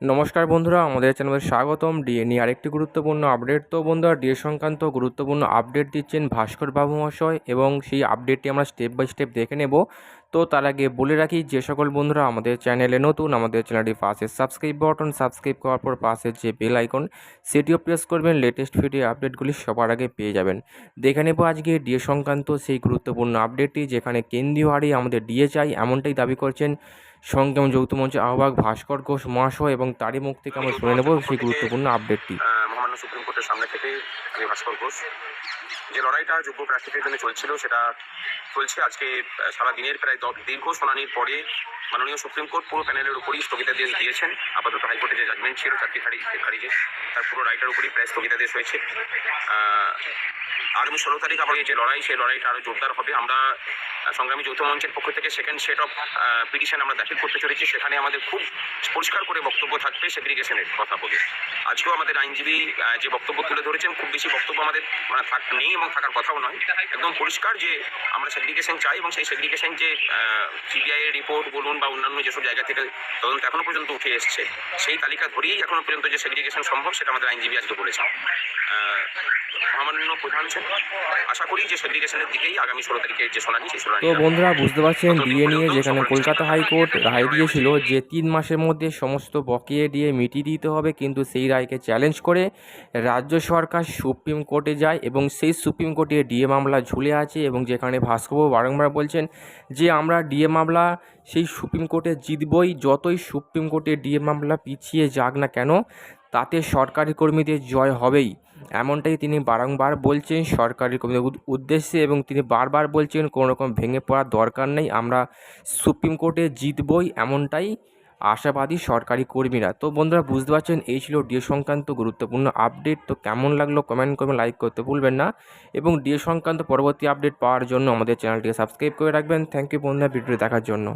নমস্কার বন্ধুরা, আমাদের চ্যানেলে স্বাগতম। ডিএ নিয়ে আরেকটি গুরুত্বপূর্ণ আপডেট। তো বন্ধুরা, ডিএ সংক্রান্ত গুরুত্বপূর্ণ আপডেট দিচ্ছেন ভাস্কর বাবু মহাশয় এবং সেই আপডেটটি আমরা স্টেপ বাই স্টেপ দেখে নেব। তো তার আগে বলে রাখি, যে সকল বন্ধুরা আমাদের চ্যানেলে নতুন, আমাদের চ্যানেলটি পাশে সাবস্ক্রাইব বাটন, সাবস্ক্রাইব করার পর পাশে যে বেল আইকন, সেটিও প্রেস করবেন। লেটেস্ট ভিডিও আপডেটগুলি সবার আগে পেয়ে যাবেন। দেখে নেব আজকে ডিএ সংক্রান্ত সেই গুরুত্বপূর্ণ আপডেটটি, যেখানে কেন্দ্রীয় হারে আমাদের ডিএ চাই এমনটাই দাবি করছেন সংগ্রাম যৌথ মঞ্চের আহ্বায়ক ভাস্কর ঘোষ মহাশয় এবং তারই মুখ থেকে আমরা শুনে নেব সেই গুরুত্বপূর্ণ আপডেটটি সুপ্রিম কোর্টের সামনে থেকে আমি ভাস্কর ঘোষ। যে লড়াইটা যোগ্য প্রার্থীদের জন্য চলছিল, সেটা চলছে। আজকে সারা দিনের প্রায় দীর্ঘ শুনানির পরে মাননীয় সুপ্রিম কোর্ট পুরো প্যানেলের উপরই স্থগিতাদেশ দিয়েছেন। আপাতত হাইকোর্টে যে জাজমেন্ট ছিল, চারটি খারিজ তার পুরো রায়টার উপরই প্রায় স্থগিতাদেশ হয়েছে। আগামী ষোলো তারিখ আবার যে লড়াই, সেই লড়াইটা আরও জোরদার হবে। আমরা সংগ্রামী যৌথ মঞ্চের পক্ষ থেকে সেকেন্ড সেট অফ পিটিশন আমরা দাখিল করতে চলেছি। সেখানে আমাদের খুব পরিষ্কার করে বক্তব্য থাকবে সেগ্রিগেশনের কথা বলে। আজকেও আমাদের আইনজীবী যে বক্তব্য তুলে ধরেছেন খুব বেশি বক্তব্য আমাদের মানে থাক- নেই এবং থাকার কথাও নয়। একদম পরিষ্কার যে আমরা সেগ্রিগেশন চাই এবং সেই সেগ্রিগেশন যে সিবিআই এর রিপোর্ট বলুন বা অন্যান্য যেসব জায়গা থেকে তদন্ত এখনও পর্যন্ত উঠে এসছে সেই তালিকা ধরেই এখনও পর্যন্ত যে সেগ্রিগেশন সম্ভব সেটা আমাদের আইনজীবী আজকে বলেছেন। আহ, মহামান্য প্রধান। আশা করি যে সেগ্রিগেশনের দিকেই আগামী ষোলো তারিখের যে শুনানি সেই তো বন্ধুরা বুঝতে পারছেন ডিএ নিয়ে যেখানে কলকাতা হাইকোর্ট রায় দিয়েছিল যে তিন মাসের মধ্যে সমস্ত বকেয়ে দিয়ে মিটিয়ে দিতে হবে কিন্তু সেই রায়কে চ্যালেঞ্জ করে রাজ্য সরকার সুপ্রিম কোর্টে যায় এবং সেই সুপ্রিম কোর্টে ডিএ মামলা ঝুলে আছে এবং যেখানে ভাস্করবাবু বারংবার বলছেন যে আমরা ডিএ মামলা সেই সুপ্রিম কোর্টে জিতবই যতই সুপ্রিম কোর্টে ডিএ মামলা পিছিয়ে যাক না কেন তাতে সরকারি কর্মীদের জয় হবেই। এমনটাই তিনি বারংবার বলছেন সরকারি কর্মীদের উদ্দেশ্যে এবং তিনি বারবার বলছেন কোনো রকম ভেঙে পড়ার দরকার নেই, আমরা সুপ্রিম কোর্টে জিতবই এমনটাই আশাবাদী সরকারি কর্মীরা। তো বন্ধুরা, বুঝতে পারছেন, এই ছিল ডিএ সংক্রান্ত গুরুত্বপূর্ণ আপডেট। তো কেমন লাগল কমেন্ট করবেন, লাইক করতে ভুলবেন না। এবং ডিএ সংক্রান্ত পরবর্তী আপডেট পাওয়ার জন্য আমাদের চ্যানেলটিকে সাবস্ক্রাইব করে রাখবেন। থ্যাংক ইউ বন্ধুরা, ভিডিওটি দেখার জন্য।